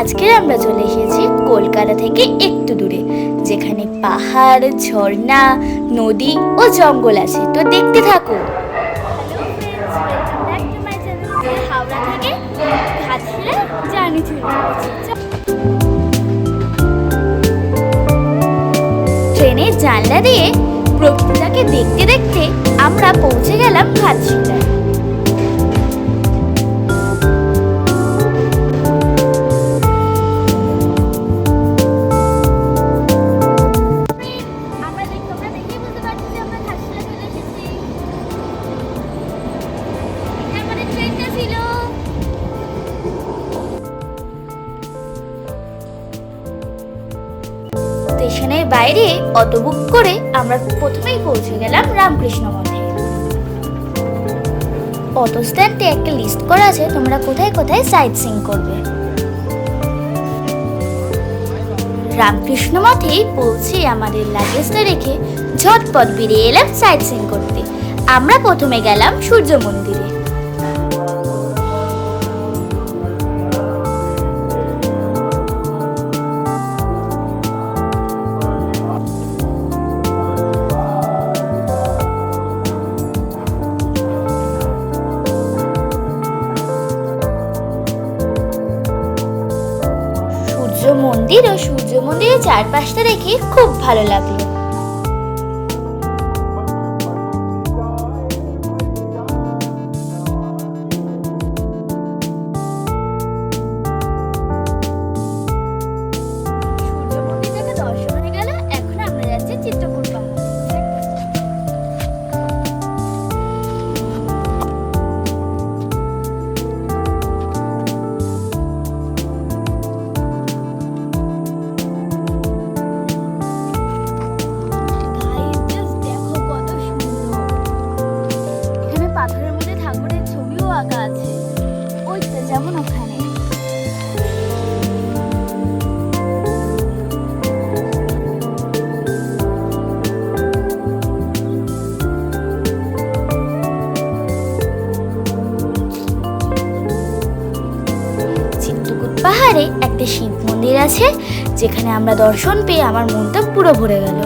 আজকে আমরা চলে এসেছি কলকাতা থেকে একটু দূরে যেখানে পাহাড় ঝর্ণা নদী ও জঙ্গল আছে। তো দেখতে থাকো। হাওড়া থেকে ঘাটশিলা জার্নি ট্রেনের জানলা দিয়ে প্রকৃতিটাকে দেখতে দেখতে আমরা পৌঁছে গেলাম ঘাটশিলায়। বাইরে অটো বুক করে আমরা প্রথমেই পৌঁছে গেলাম রামকৃষ্ণ মঠে। অটো স্ট্যান্ডে একটা লিস্ট করা আছে, তোমরা কোথায় কোথায় সাইট সিং করবে। রামকৃষ্ণ মঠে পৌঁছে আমাদের লাগেজটা রেখে ঝটপট বেরিয়ে এলাম সাইট সিং করতে। আমরা প্রথমে গেলাম সূর্য মন্দিরে। চারপাশটা দেখে খুব ভালো লাগল। শিব মন্দির আছে যেখানে আমরা দর্শন পেয়ে আমার মনটা পুরো ভরে গেল।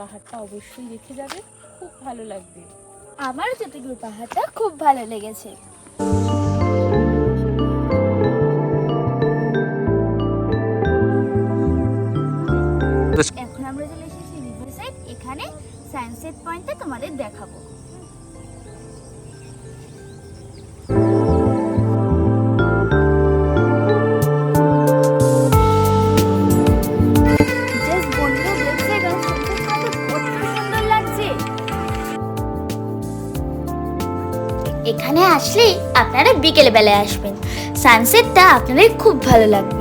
পাহাড়টা অবশ্যই দেখে যাবে খুব ভালো লাগবে। আমারও চিত্রকূট পাহাড়টা খুব ভালো লেগেছে। সানসেট পয়েন্টটা তোমাদের দেখাবো। এখানে আসলে আপনারা বিকেল বেলায় আসবেন সানসেটটা আপনাদের খুব ভালো লাগবে।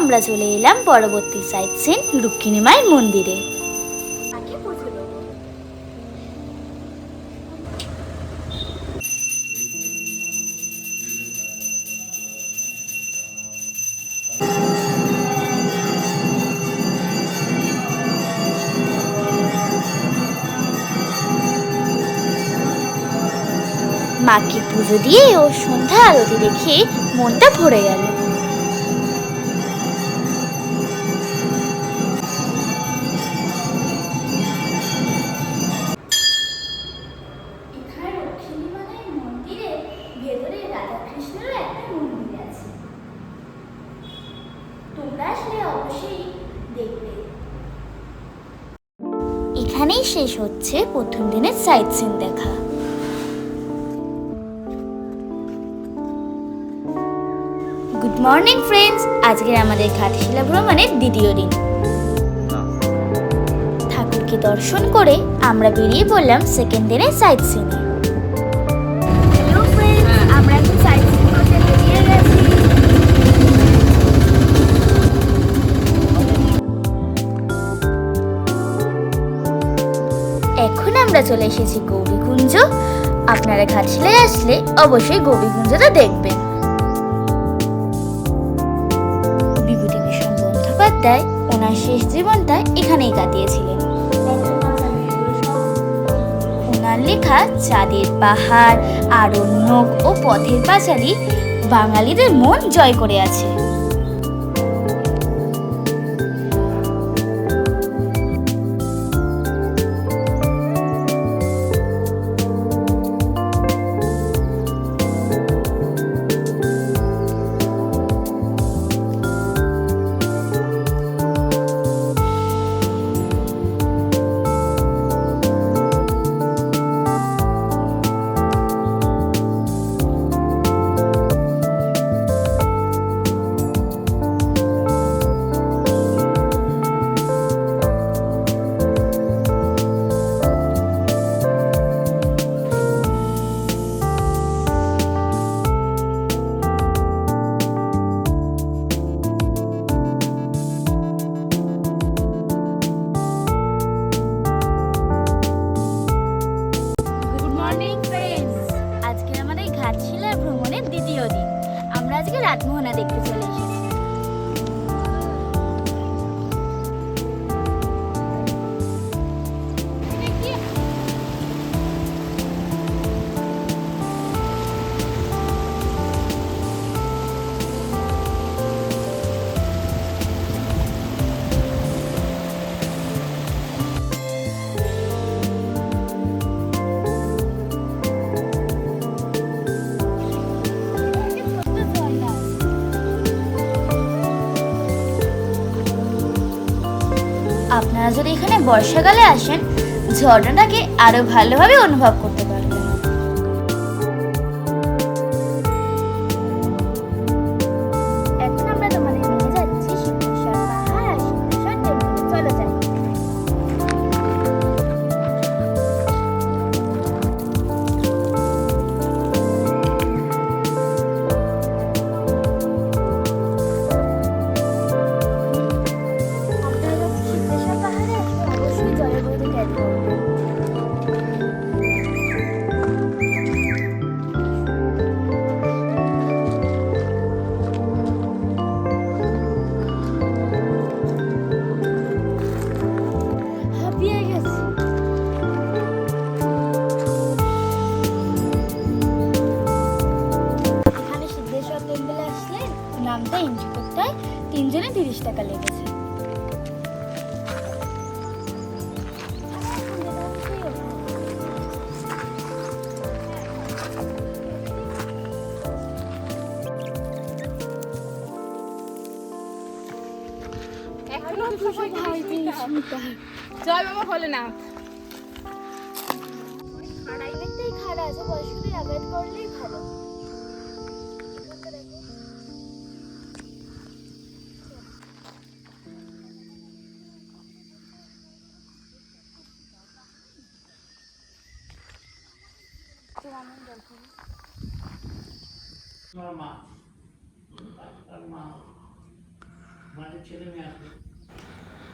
আমরা চলে এলাম পরবর্তী সাইট সিন রুক্মিণী মায়ের মন্দিরে। মাকে পুজো দিয়ে ও সন্ধ্যা আরতি দেখে মনটা ভরে গেল। হচ্ছে প্রথম দিনের সাইট সিন দেখা। গুড মর্নিং ফ্রেন্ডস আজকের আমাদের ঘাটশিলা ভ্রমণের দ্বিতীয় দিন। ঠাকুরকে দর্শন করে আমরা বেরিয়ে পড়লাম সেকেন্ড দিনের সাইট সিনে আমরা চলে এসেছি গৌরীকুঞ্জ। আপনারা ঘাটশিলে আসলে অবশ্যই গৌরীকুঞ্জটা দেখবেন। বিভূতিভূষণ বন্দ্যোপাধ্যায় ওনার শেষ জীবনটা এখানেই কাটিয়েছিলেন। ওনার লেখা চাঁদের পাহাড়, আরণ্যক ও পথের পাঁচালী বাঙালিদের মন জয় করে আছে। আপনারা যদি এখানে বর্ষাকালে আসেন ঝর্ণাটাকে আরও ভালোভাবে অনুভব করতে পারবেন। নামটা এন্ট্রি করতে হয় তিনজনে তিরিশ টাকা লেগেছে।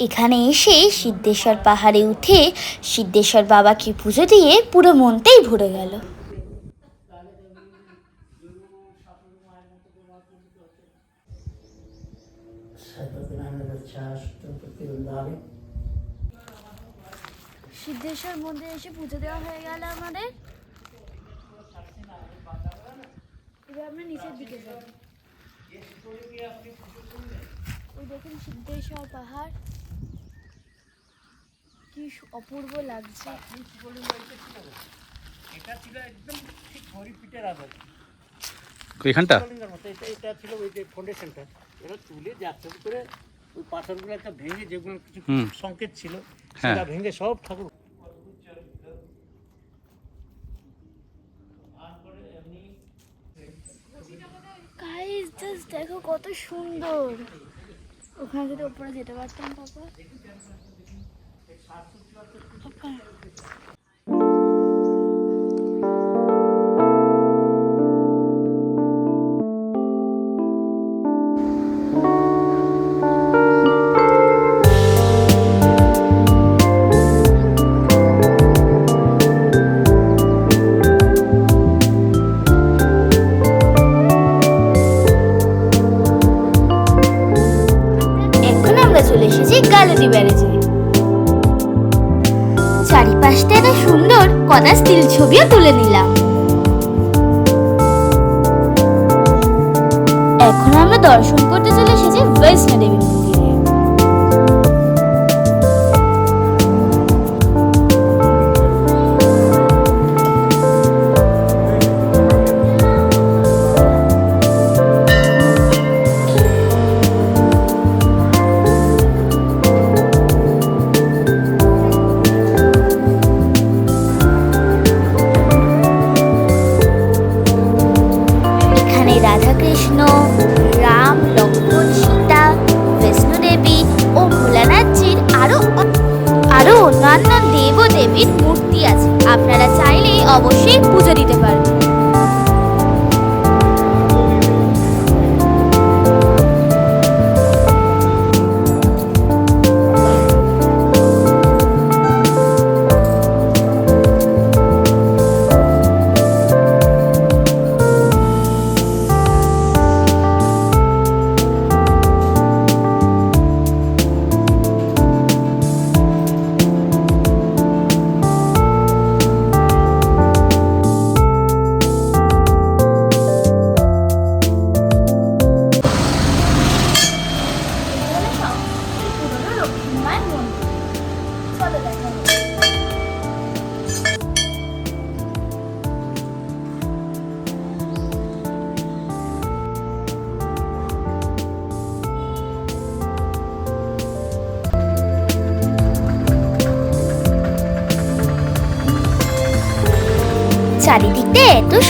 এখানে এসে সিদ্ধেশ্বর পাহাড়ে উঠে সিদ্ধেশ্বর বাবাকে পুজো দিয়ে পুরো মনটাই ভরে গেল। সিদ্ধেশ্বর মন্দিরে এসে পুজো দেওয়া হয়ে গেল আমাদের। আমরা নিচের দিকে যাব ওই দেখুন সিদ্ধেশ্বর পাহাড়। কি অপূর্ব লাগছে। এটা ছিল একদম ঠিক হরিপিটের আদর এখানটা? এটা ছিল ওই যে ফাউন্ডেশনটা এরা তুলে যাচ্ছে করে ওই পাথরগুলো একটা ভেঙে যেগুলো কিছু সংকেত ছিল হ্যাঁ। সেটা ভেঙে সব ঠাকুর জাস্ট দেখো কত সুন্দর। ওখানে যদি ওপরে যেতে পারতাম পাপা কটা স্টিল ছবিও তুলে নিলাম। এখন আমরা দর্শন করতে চলে এসেছি বৈষ্ণো অবশ্যই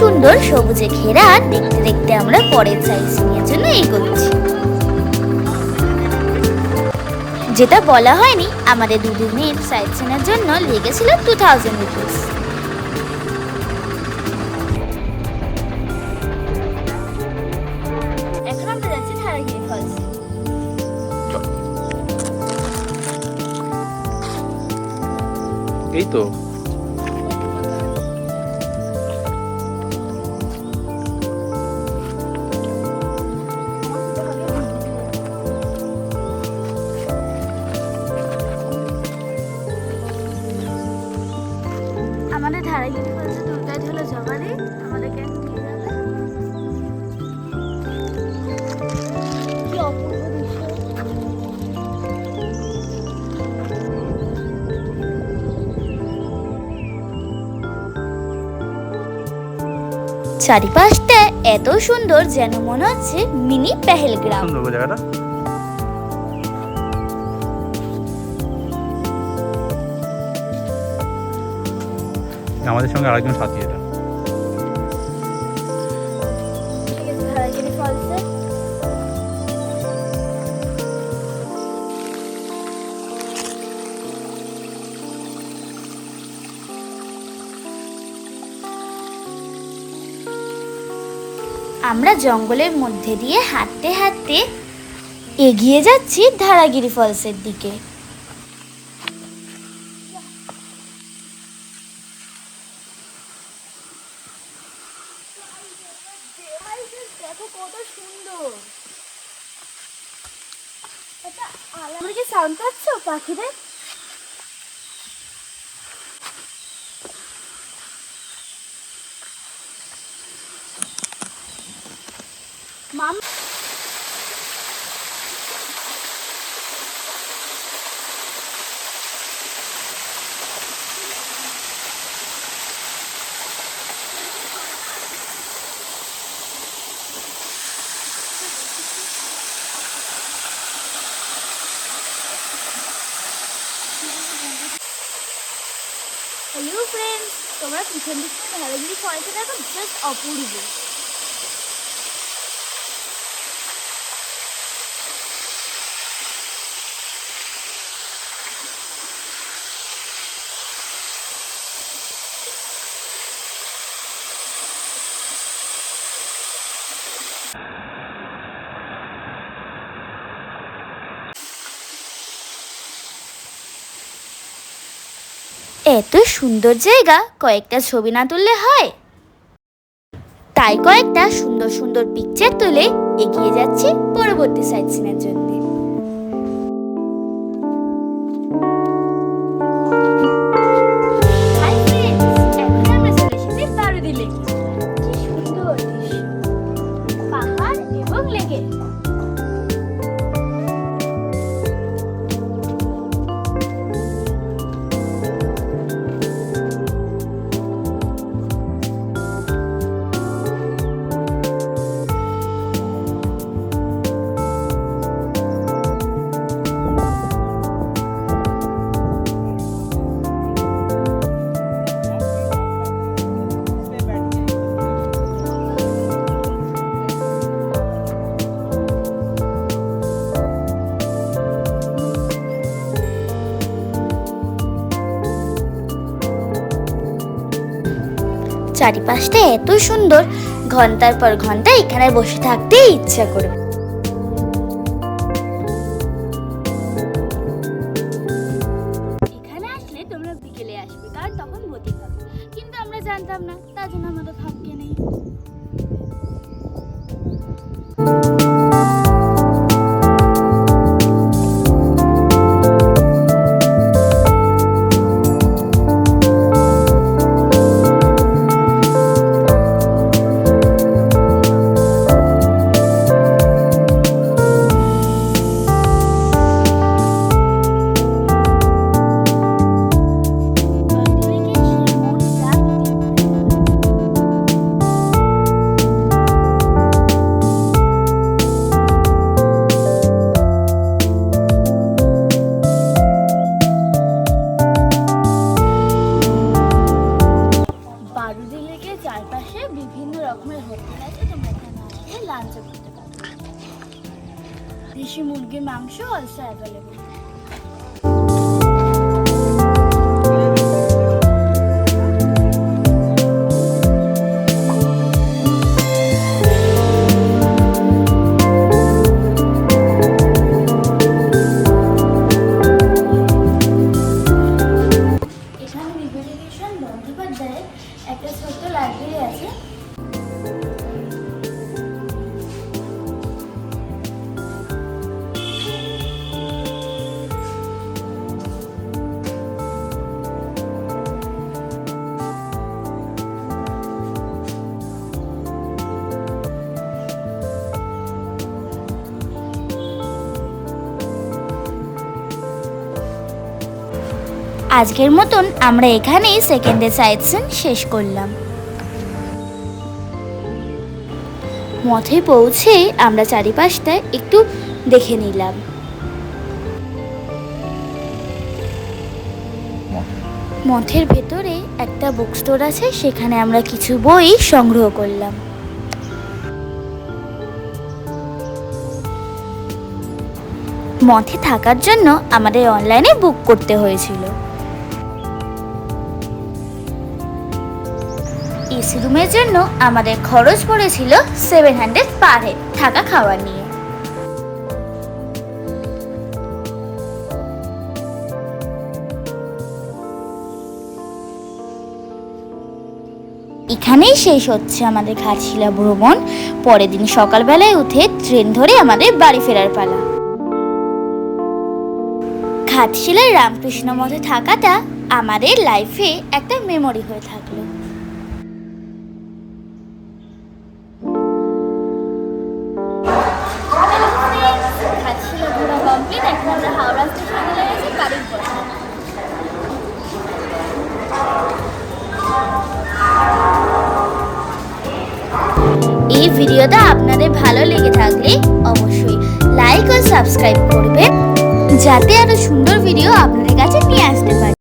সুন্দর সবুজে ঘেরা দেখতে দেখতে আমরা পরের সাইজ নিয়ে জন্য এগোচ্ছি। যেটা বলা হয়নি, আমাদের দুদিনের সাইট সিনের জন্য লেগেছিল টু থাউজেন্ড রুপিস এই তো। আমাদের ধারাগিরি ফলসে দুর্গায় হলো জবারি আমাদেরকে এখন নিয়ে যাবে কি অপূর্ব দৃশ্য। চারিপাশটা এত সুন্দর যেন মনে হচ্ছে মিনি পেহেলগ্রাম। জায়গাটা। আমাদের সঙ্গে আরেকজন সাথী এটা। আমরা জঙ্গলের মধ্যে দিয়ে হাঁটতে হাঁটতে এগিয়ে যাচ্ছি ধারাগিরি ফলসের দিকে দেখো কত সুন্দর এটা আলাদা কি সাউন্ড পাচ্ছ পাখিদের মাম হ্যালো ফ্রেন্ডস তোমরা পিছন দিক থেকে ধারাগিরি ফলসে দেখো জাস্ট অপূর্ব এত সুন্দর জায়গা, কয়েকটা ছবি না তুললে হয়। তাই কয়েকটা সুন্দর সুন্দর পিকচার তুলে এগিয়ে যাচ্ছি পরবর্তী সাইট সিনের জন্য। চারিপাশটা এত সুন্দর ঘণ্টার পর ঘণ্টা এখানে বসে থাকতে ইচ্ছা করবে বারুদি লেকের চারপাশে বিভিন্ন রকমের হোটেল আছে, তোমরা এখানে আসলে লাঞ্চও করতে পারো দেশি মুরগির মাংস অলসো অ্যাভেলেবল আজকের মতন আমরা এখানেই সেকেন্ডে ডে সাইট সিন শেষ করলাম। মঠে পৌঁছে আমরা চারিপাশটা একটু দেখে নিলাম। মঠের ভেতরে একটা বুক স্টোর আছে, সেখানে আমরা কিছু বই সংগ্রহ করলাম। মঠে থাকার জন্য আমাদের অনলাইনে বুক করতে হয়েছিল। এসি রুমের জন্য আমাদের খরচ পড়েছিল সেভেন হান্ড্রেড পার হেড থাকা খাওয়া নিয়ে। এখানেই শেষ হচ্ছে আমাদের ঘাটশিলা ভ্রমণ। পরের দিন সকালবেলায় উঠে ট্রেন ধরে আমাদের বাড়ি ফেরার পালা। ঘাটশিলার রামকৃষ্ণ মঠে থাকাটা আমাদের লাইফে একটা মেমোরি হয়ে থাকল। আমরা হাওড়া স্টেশনে চলে গেছি বাড়ির পথে। এই ভিডিওটা আপনাদের ভালো লেগে থাকলে অবশ্যই লাইক ও সাবস্ক্রাইব করবেন, যাতে আরও সুন্দর ভিডিও আপনাদের কাছে নিয়ে আসতে পারি।